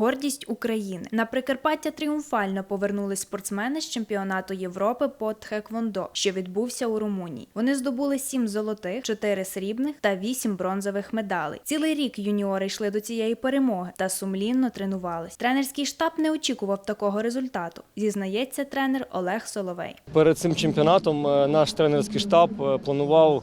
Гордість України на Прикарпаття тріумфально повернулись спортсмени з чемпіонату Європи по тхеквондо, що відбувся у Румунії. Вони здобули сім золотих, чотири срібних та вісім бронзових медалей. Цілий рік юніори йшли до цієї перемоги та сумлінно тренувались. Тренерський штаб не очікував такого результату. Зізнається тренер Олег Соловей. Перед цим чемпіонатом е, наш тренерський штаб е, планував е,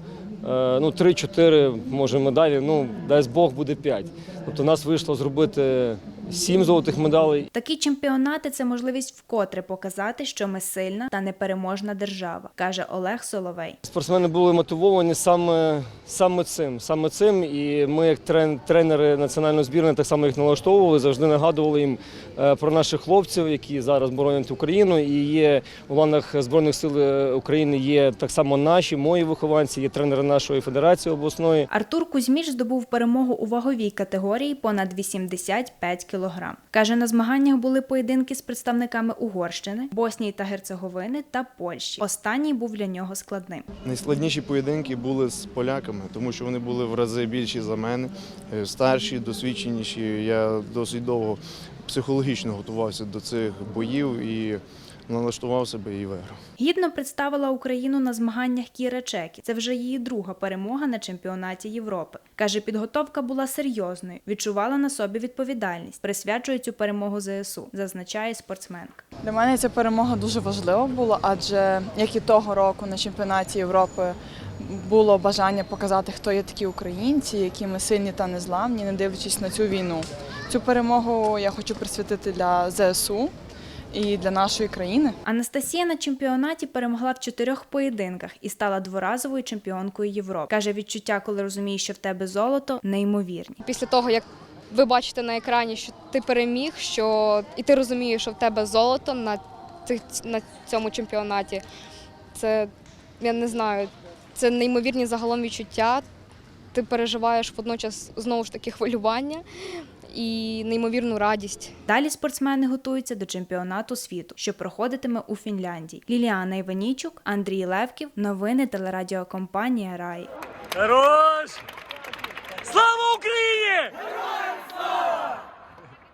ну, 3-4 може медалі, ну дасть Бог буде 5. Тобто нас вийшло зробити 7 золотих медалей. Такі чемпіонати це можливість вкотре показати, що ми сильна та непереможна держава, каже Олег Соловей. Спортсмени були мотивовані саме, саме цим. Саме цим. І ми, як трен, тренери національної збірної, так само їх налаштовували, завжди нагадували їм е, про наших хлопців, які зараз боронять Україну. І є у ланах Збройних сил е, України є так само наші, мої вихованці, є тренери нашої федерації обласної. Артур Кузьміч здобув перемогу у ваговій категорії понад 85 кілограм. Каже, на змаганнях були поєдинки з представниками Угорщини, Боснії та Герцеговини та Польщі. Останній був для нього складним. Найскладніші поєдинки були з поляками, тому що вони були в рази більші за мене, е, старші, досвідченіші. Я досить довго психологічно готувався до цих боїв і налаштував себе і виграв. Гідно представила Україну на змаганнях Кіра Чекі. Це вже її друга перемога на чемпіонаті Європи. Каже, підготовка була серйозною, відчувала на собі відповідальність. Присвячує цю перемогу ЗСУ, зазначає спортсменка. Для мене ця перемога дуже важлива була, адже як і того року на чемпіонаті Європи було бажання показати, хто є такі українці, які ми сильні та незламні, не дивлячись на цю війну. Цю перемогу я хочу присвятити для ЗСУ і для нашої країни. Анастасія на чемпіонаті перемогла в чотирьох поєдинках і стала дворазовою чемпіонкою Європи. Каже, відчуття, коли розумієш, що в тебе золото, неймовірні. після того, як ви бачите на екрані, що ти переміг, що і ти розумієш, що в тебе золото на, цих, на цьому чемпіонаті, це я не знаю, це неймовірні загалом відчуття. Ти переживаєш водночас знову ж таки хвилювання і неймовірну радість. Далі спортсмени готуються до чемпіонату світу, що проходитиме у Фінляндії. Ліліана Іванічук, Андрій Левків. Новини телерадіокомпанія Рай. Хорош! Слава Україні!